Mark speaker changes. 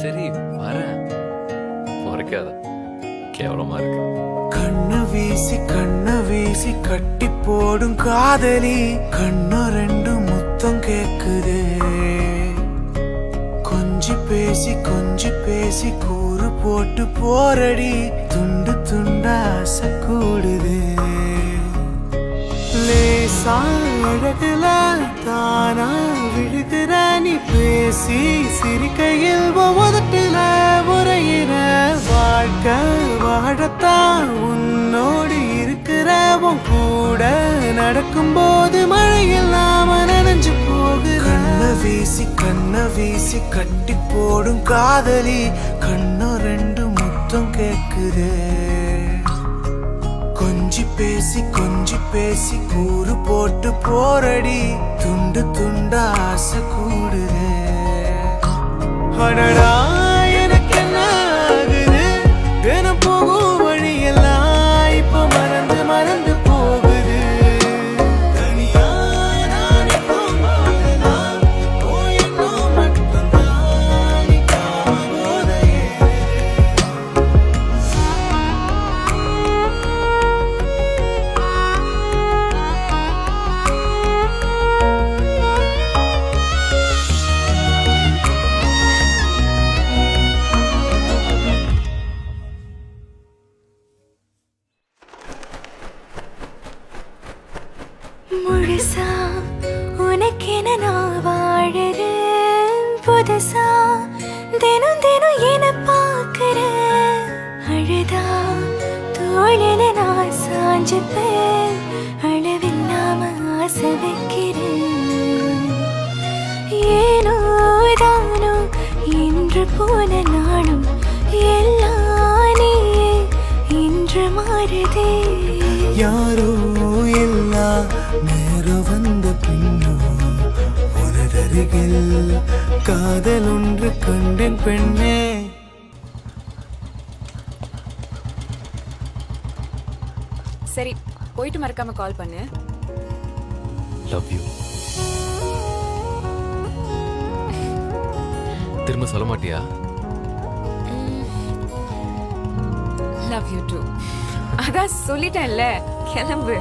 Speaker 1: சரி வரேன். முறைக்காத கேவலமா இருக்கு.
Speaker 2: கண்ணு வீசி கண்ணு வீசி கட்டி போடும் காதலி. கண்ணு ரெண்டு முத்தம் கேக்குதே. கொஞ்சி பேசி கொஞ்சி பேசி கூறு போட்டு போரடி துண்டு துண்டா ஆசை கூடுதே அழகுல தானா விழுகிற நீ பேசி சிரிக்கையில் உதட்டுல உரையிற வாழ்க்கை வாழத்தான் உன்னோடு இருக்கிற கூட நடக்கும்போது மழையில் நாம நனைஞ்சு போகிற வீசி கண்ண வீசி கட்டி போடும் காதலி கண்ணோ ரெண்டு முத்தம் கேட்குதே கொஞ்சி பேசி கொஞ்சி பேசி கூறு போட்டு போரடி துண்டு துண்டா ஆசை கூடுதே. அடடா.
Speaker 3: முழுசா உனக்கென நான் வாழறேன். புதுசா தினம் தினம் என பார்க்கிறேன். அழுதா தோழன நான் சாஞ்சுப்பேன். அளவில்லாம ஆசை வைக்கிறேன். ஏனோ தானோ இன்று போல நானும் எல்லா நீயே இன்று மாறுதே.
Speaker 2: யாரோ நேரம் வந்த பின்னோ உனதருகில் காதல் ஒன்று கண்டேன் பெண்ணே.
Speaker 4: சரி போயிட்டு மறக்காம கால் பண்ணு.
Speaker 1: லவ் யூ திரும்ப சொல்ல மாட்டியா?
Speaker 4: லவ் யூ டூ அதான் சொல்லிட்டேன்ல கிளம்பு.